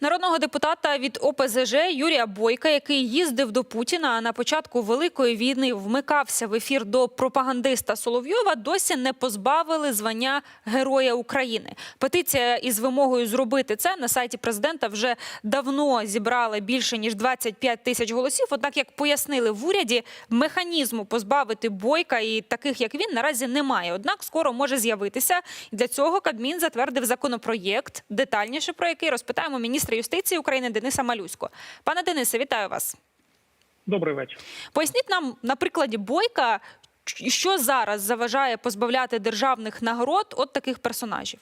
Народного депутата від ОПЗЖ Юрія Бойка, який їздив до Путіна на початку великої війни, вмикався в ефір до пропагандиста Соловйова. Досі не позбавили звання Героя України. Петиція із вимогою зробити це на сайті президента вже давно зібрала більше ніж 25 тисяч голосів. Однак, як пояснили в уряді, механізму позбавити бойка і таких, як він, наразі немає. Однак скоро може з'явитися. Для цього Кабмін затвердив законопроєкт, детальніше про який розпитаємо міністра юстиції України Дениса Малюсько. Пане Денисе, вітаю вас. Добрий вечір. Поясніть нам на прикладі бойка, що зараз заважає позбавляти державних нагород от таких персонажів.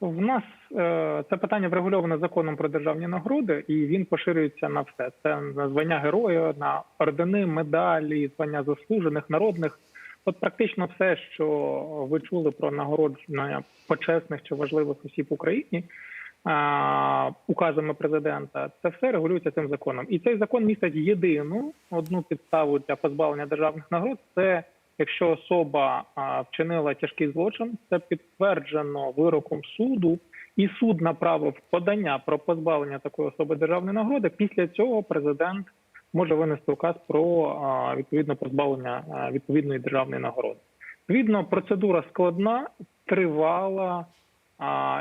В нас е, це питання врегульоване законом про державні нагороди, і він поширюється на все. Це на звання героя, на ордени, медалі, звання заслужених, народних. От практично все, що ви чули про нагородження почесних чи важливих осіб в Україні указами президента, це все регулюється цим законом. І цей закон містить єдину одну підставу для позбавлення державних нагород. Це якщо особа вчинила тяжкий злочин, це підтверджено вироком суду, і суд направив подання про позбавлення такої особи державної нагороди. Після цього президент може винести указ про відповідне позбавлення відповідної державної нагороди. Відповідно, процедура складна, тривала.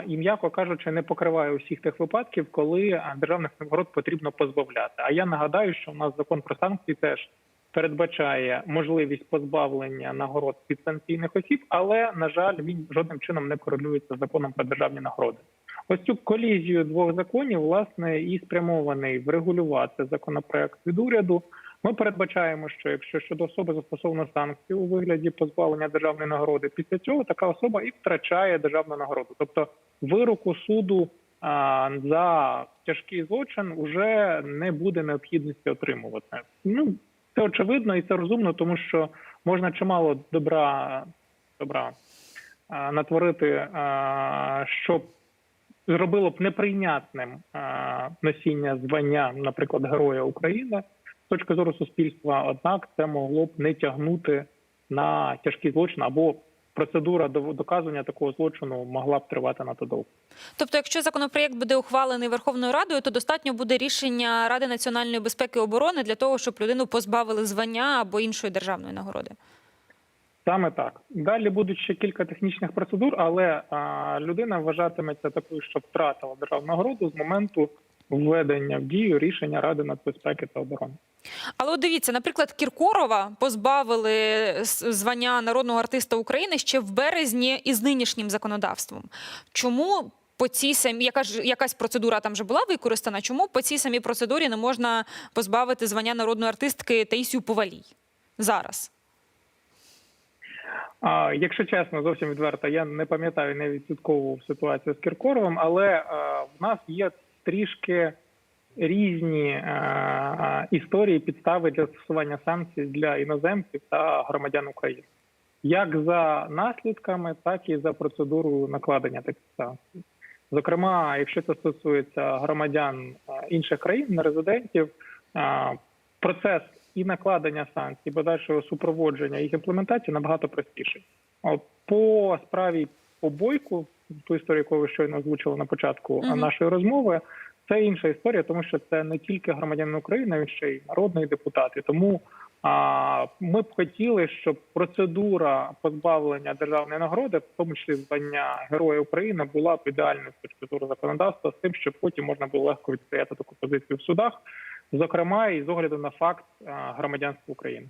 І м'яко кажучи, не покриває усіх тих випадків, коли державних нагород потрібно позбавляти. А я нагадаю, що у нас закон про санкції теж передбачає можливість позбавлення нагород підсанкційних осіб, але на жаль, він жодним чином не корелюється з законом про державні нагороди. Ось цю колізію двох законів власне і спрямований врегулювати законопроект від уряду. Ми передбачаємо, що якщо щодо особи застосовано санкції у вигляді позбавлення державної нагороди, після цього така особа і втрачає державну нагороду. Тобто вироку суду за тяжкий злочин вже не буде необхідності отримувати. Ну це очевидно і це розумно, тому що можна чимало добра добра натворити, щоб зробило б неприйнятним носіння звання, наприклад, Героя України з точки зору суспільства. Однак це могло б не тягнути на тяжкий злочин або процедура доказування такого злочину могла б тривати надто довго. Тобто, якщо законопроєкт буде ухвалений Верховною Радою, то достатньо буде рішення Ради національної безпеки і оборони для того, щоб людину позбавили звання або іншої державної нагороди. Саме так. Далі будуть ще кілька технічних процедур, але а, людина вважатиметься такою, що втратила державну нагороду з моменту введення в дію рішення Ради нацбезпеки та оборони. Але от дивіться, наприклад, Кіркорова позбавили звання народного артиста України ще в березні із нинішнім законодавством. Чому по цій самій яка ж якась процедура там вже була використана? Чому по цій самій процедурі не можна позбавити звання народної артистки Таїсію Повалій зараз? А, якщо чесно, зовсім відверто, я не пам'ятаю не відсоткову ситуацію з Кіркоровим, але е, в нас є трішки різні е, е, історії підстави для застосування санкцій для іноземців та громадян України, як за наслідками, так і за процедурою накладення таких санкцій. Зокрема, якщо це стосується громадян е, інших країн, нерезидентів, е, процес і накладення санкцій, подальшого супроводження їх імплементації набагато простіший. По справі по бойку, ту історію, яку ви щойно озвучили на початку Мгм. нашої розмови, це інша історія, тому що це не тільки громадянин України, він ще й народний депутат. І тому а, ми б хотіли, щоб процедура позбавлення державної нагороди, в тому числі звання Героя України, була б ідеальною з точки зору законодавства, з тим, щоб потім можна було легко відстояти таку позицію в судах, зокрема і з огляду на факт громадянства України.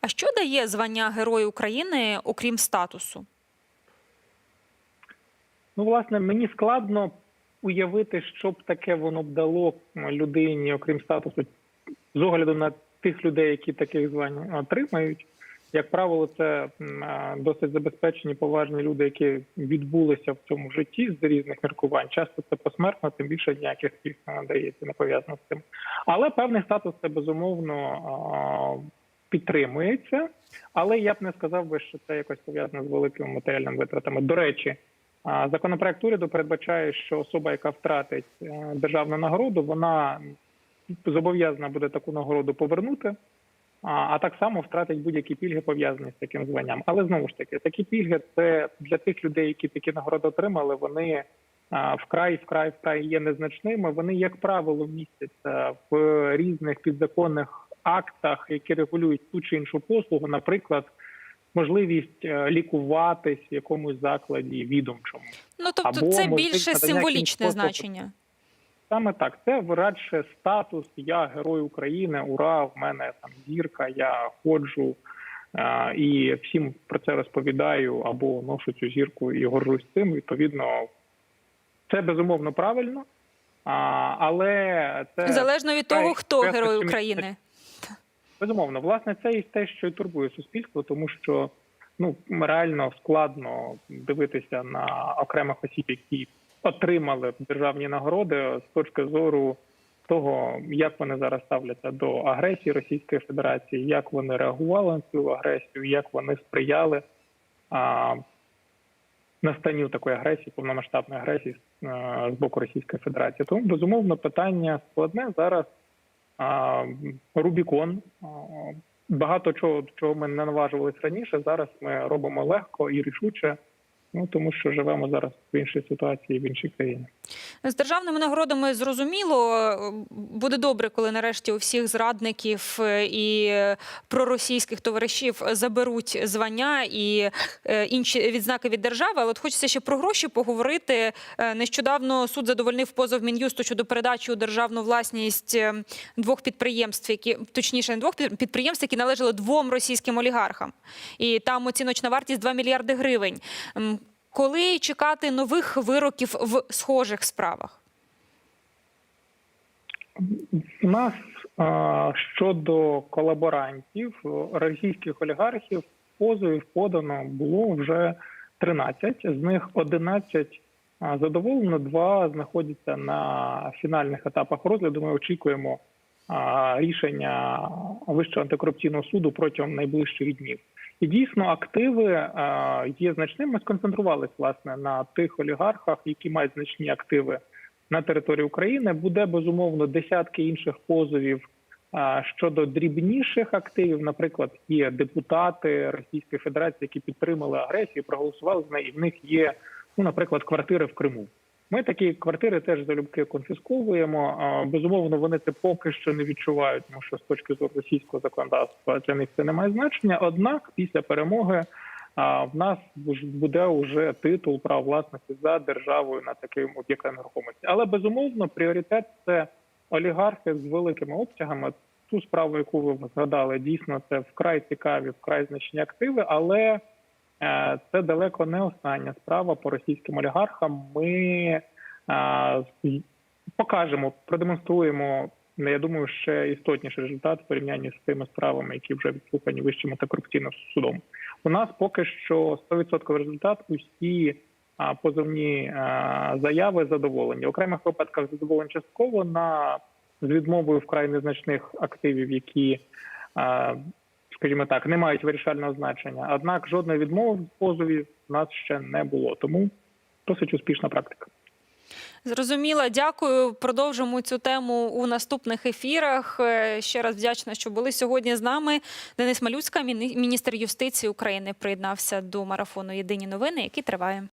А що дає звання Героя України, окрім статусу? Ну, власне, мені складно уявити, що б таке воно б дало людині, окрім статусу, з огляду на тих людей, які таких звань отримають. Як правило, це досить забезпечені поважні люди, які відбулися в цьому житті з різних міркувань. Часто це посмертно, тим більше ніяких пільг не надається, не пов'язано з цим. Але певний статус це безумовно підтримується. Але я б не сказав би, що це якось пов'язано з великими матеріальними витратами. До речі, Законопроект уряду передбачає, що особа, яка втратить е, державну нагороду, вона зобов'язана буде таку нагороду повернути, а, а так само втратить будь-які пільги пов'язані з таким званням. Але знову ж таки, такі пільги це для тих людей, які такі нагороди отримали. Вони вкрай, вкрай, вкрай є незначними. Вони, як правило, містяться в різних підзаконних актах, які регулюють ту чи іншу послугу, наприклад. Можливість е, лікуватись в якомусь закладі відомчому, Ну тобто, Або це більше символічне значення. Саме так, це радше статус. Я герой України. Ура! В мене там зірка. Я ходжу е, і всім про це розповідаю або ношу цю зірку і горжусь цим. Відповідно, це безумовно правильно, а, але це Залежно від того, хто герой України. Безумовно, власне, це і те, що і турбує суспільство, тому що ну реально складно дивитися на окремих осіб, які отримали державні нагороди з точки зору того, як вони зараз ставляться до агресії Російської Федерації, як вони реагували на цю агресію, як вони сприяли а, настанню такої агресії, повномасштабної агресії е, з боку Російської Федерації. Тому безумовно питання складне зараз. Рубікон. Багато чого, чого ми не наважувалися раніше. Зараз ми робимо легко і рішуче, ну тому що живемо зараз в іншій ситуації, в іншій країні. З державними нагородами зрозуміло буде добре, коли нарешті у всіх зрадників е, і е, проросійських товаришів заберуть звання і е, інші відзнаки від держави. Але от хочеться ще про гроші поговорити. Нещодавно суд задовольнив позов мін'юсту щодо передачі у державну власність е, двох підприємств, які точніше не двох підприємств, які належали двом російським олігархам. І там оціночна вартість 2 мільярди гривень. Коли чекати нових вироків в схожих справах? У нас щодо колаборантів російських олігархів позовів подано було вже 13, з них 11 задоволено, два знаходяться на фінальних етапах розгляду. Ми очікуємо рішення Вищого антикорупційного суду протягом найближчих днів. І дійсно активи є значними. Ми сконцентрувалися власне на тих олігархах, які мають значні активи на території України. Буде безумовно десятки інших позовів щодо дрібніших активів. Наприклад, є депутати Російської Федерації, які підтримали агресію, проголосували за неї. В них є, ну, наприклад, квартири в Криму. Ми такі квартири теж залюбки конфісковуємо. Безумовно, вони це поки що не відчувають, тому що з точки зору російського законодавства для них це не має значення. Однак, після перемоги в нас буде вже титул прав власності за державою на таким об'єктом нерухомості. Але безумовно, пріоритет це олігархи з великими обсягами. Ту справу, яку ви згадали, дійсно це вкрай цікаві, вкрай значні активи, але це далеко не остання справа по російським олігархам. Ми е, покажемо, продемонструємо. Я думаю, ще істотніший результат в порівнянні з тими справами, які вже відслухані вищим антикорупційним судом. У нас поки що 100% результат. Усі позовні заяви задоволені. В окремих випадках задоволені частково на з відмовою вкрай незначних активів, які, скажімо так, не мають вирішального значення. Однак жодної відмови в позові в нас ще не було. Тому досить успішна практика. Зрозуміла, дякую. Продовжимо цю тему у наступних ефірах. Е, Ще раз вдячна, що були сьогодні з нами. Денис Малюцька, міні- міністр юстиції України, приєднався до марафону Єдині новини, який триває.